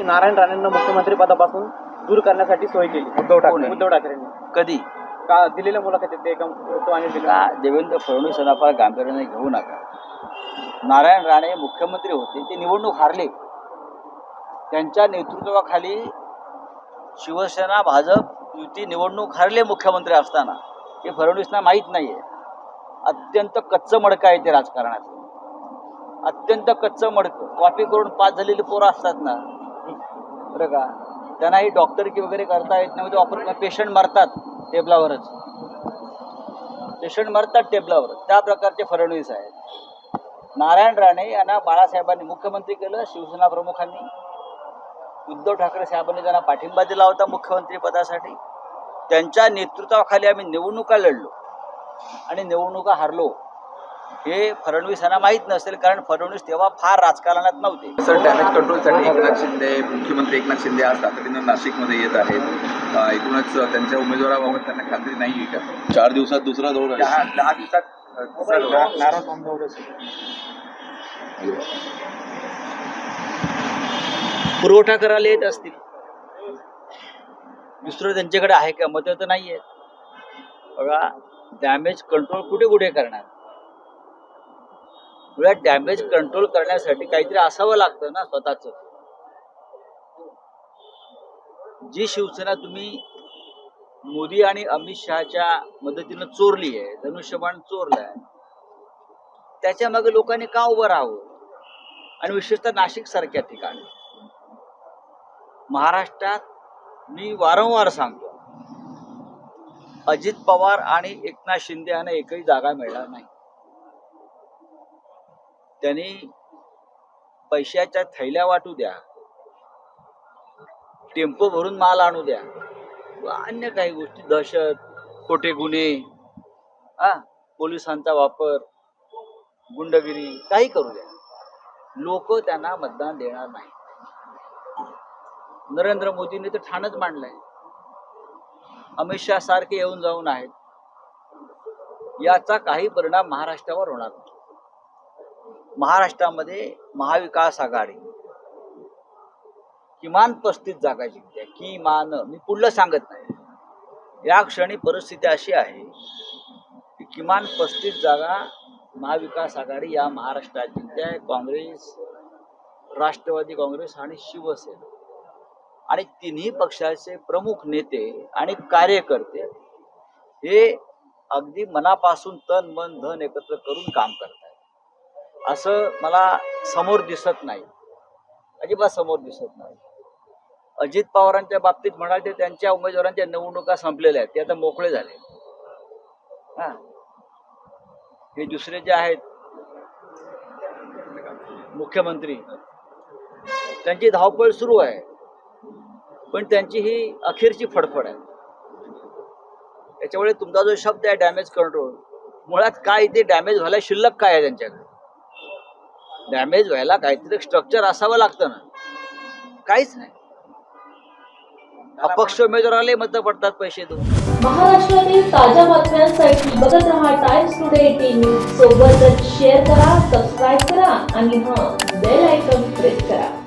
की नारायण राणेंना मुख्यमंत्री पदापासून दूर करण्यासाठी सोय केली. उद्धव ठाकरे. उद्धव ठाकरेंनी कधी? का दिलेल्या मुलाखतीत ते एका दिला का देवेंद्र फडणवीस यांना फार गांभीर्याने घेऊ नका. नारायण राणे मुख्यमंत्री होते ते निवडणूक हारले. त्यांच्या नेतृत्वाखाली शिवसेना भाजप युती निवडणूक हारले मुख्यमंत्री असताना. हे फडणवीसना माहीत नाही आहे अत्यंत कच्चं मडकं आहे ते राजकारणाचं अत्यंत कच्चं मडकं. कॉपी करून पास झालेली पोरं असतात ना बरं का? त्यांनाही डॉक्टरकी वगैरे करता येत नाही म्हणजे ऑपरेशन पेशंट मरतात टेबलावरच. पेशंट मरतात टेबलावर. त्या प्रकारचे फडणवीस आहेत. नारायण राणे यांना बाळासाहेबांनी मुख्यमंत्री केलं शिवसेना प्रमुखांनी. उद्धव ठाकरे साहेबांनी त्यांना पाठिंबा दिला होता मुख्यमंत्री पदासाठी. त्यांच्या नेतृत्वाखाली आम्ही निवडणुका लढलो. आणि निवडणुका हारलो. हे फडणवीस यांना माहीत नसेल कारण फडणवीस तेव्हा फार राजकारणात नव्हते. सर डॅमेज कंट्रोलसाठी एकनाथ शिंदे मुख्यमंत्री एकनाथ शिंदे आज तातडीनं नाशिकमध्ये येत आहेत. एकूणच त्यांच्या उमेदवाराबाबत त्यांना खात्री नाही आहे का? चार दिवसात दुसरा दौरा दहा दिवसात. पुरवठा करायला येत असतील. दुसरं त्यांच्याकडे आहे का? मतं तर नाही आहेत बघा डॅमेज कंट्रोल कुठे कुठे करणार? वेळा डॅमेज कंट्रोल करण्यासाठी काहीतरी असावं लागतं ना स्वतःच. जी शिवसेना तुम्ही मोदी आणि अमित शहाच्या मदतीनं चोरली आहे धनुष्यबाण चोरलाय त्याच्यामागे लोकांनी का उभं राहावं? आणि विशेषतः नाशिक सारख्या ठिकाणी. महाराष्ट्रात मी वारंवार सांगतो अजित पवार आणि एकनाथ शिंदे यांना एकही जागा मिळणार नाही. त्यांनी पैशाच्या थैल्या वाटू द्या टेम्पो भरून माल आणू द्या अन्य काही गोष्टी दहशत खोटे गुन्हे हा पोलिसांचा वापर गुंडगिरी काही करू द्या. लोक त्यांना मतदान देणार नाही. नरेंद्र मोदींनी तर ठाणच मांडलंय. अमित शहा सारखे येऊन जाऊन आहेत. याचा काही परिणाम महाराष्ट्रावर होणार नाही. महाराष्ट्रामध्ये महाविकास आघाडी किमान पस्तीस जागा जिंकल्या किमान मी पुढलं सांगत नाही. या क्षणी परिस्थिती अशी आहे की किमान पस्तीस जागा महाविकास आघाडी या महाराष्ट्रात जिंकल्या काँग्रेस राष्ट्रवादी काँग्रेस आणि शिवसेना. आणि तिन्ही पक्षाचे प्रमुख नेते आणि कार्यकर्ते हे अगदी मनापासून तन मन धन एकत्र करून काम करतात. असं मला समोर दिसत नाही. अजिबात समोर दिसत नाही. अजित पवारांच्या बाबतीत म्हणाल ते त्यांच्या उमेदवारांच्या निवडणुका संपलेल्या आहेत. ते आता मोकळे झाले. हा. हे दुसरे जे आहेत मुख्यमंत्री त्यांची धावपळ सुरू आहे. पण त्यांची ही अखेरची फडफड आहे. त्याच्यामुळे तुमचा जो शब्द आहे डॅमेज कंट्रोल मुळात काय ते डॅमेज व्हायला शिल्लक काय आहे त्यांच्याकडे? डॅमेज व्हायला काहीतरी स्ट्रक्चर असावं लागतं ना. काहीच नाही. अपक्ष उमेदवाराला मत पडतात पैसे देऊन. महाराष्ट्रातील ताज्या बातम्यांसाठी बघत रहा टाइम्स टुडे टीव्ही सोबतच शेअर करा सबस्क्राईब करा आणि हा बेल आयकॉन प्रेस करा.